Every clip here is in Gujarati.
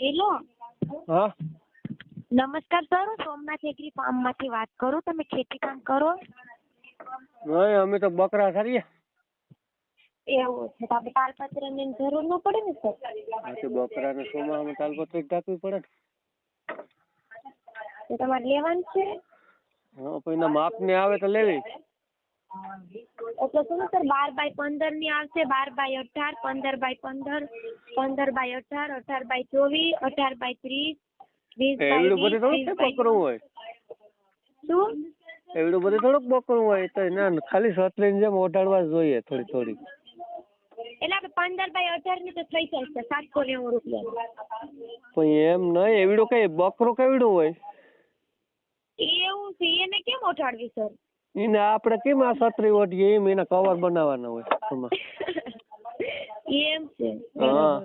હેલો. હા. નમસ્કાર સર સોમનાથ એગ્રી ફાર્મમાંથી વાત કરું. તમે ખેતી કામ કરો? નહીં અમે તો બકરા કરીએ એવું છે. તો આપણે તાલપત્રની જરૂર ન પડે ને સર? તો બકરા ને સોમામાં તાલપત્ર જ ઢાંકવી પડે તમારે લેવાનું છે? હા પછી માપ ને આવે તો લેવી. એટલે શું સર બાર બાય પંદરની આવશે બાર બાય અઢાર પંદર બાય પંદર પંદર બાય અઢાર અઢાર બાય ચોવીસ અઢાર બાય ત્રીસ વીસ એવડું બધું થોડુંક બકરું હોય શું? એવડું બધું થોડુંક બકરું હોય તો ના ખાલી સતરીની જેમ ઓઢાડવા જોઈએ થોડી થોડી. એટલે આપણે પંદર બાય અઢારની તો થઈ જશે સાતસો નેવું રૂપિયા. પણ એમ નહીં એવડું કઈ બકરું કેવડું હોય? એવું છે એને કેમ ઓઠાડવી સર? એને આપણે કેમ આ છત્રી ઓઢીએ? એમ એના કવર બનાવવાના હોય એમાં એમ છે. હા.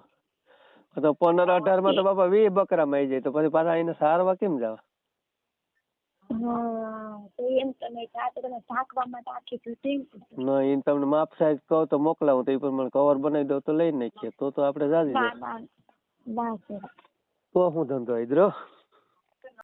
તો પંદર અઢારમાં તો બાપા વી બકરા માં જાય તો પછી પાછા એને સારવા કેમ જવા? ના એને તમને માપ સાઈઝ કહો તો મોકલાવું તો એ પ્રમાણે કવર બનાવી દો તો લઈ નાખીએ. તો તો આપણે જાજી તો હું ધંધો ઇધરો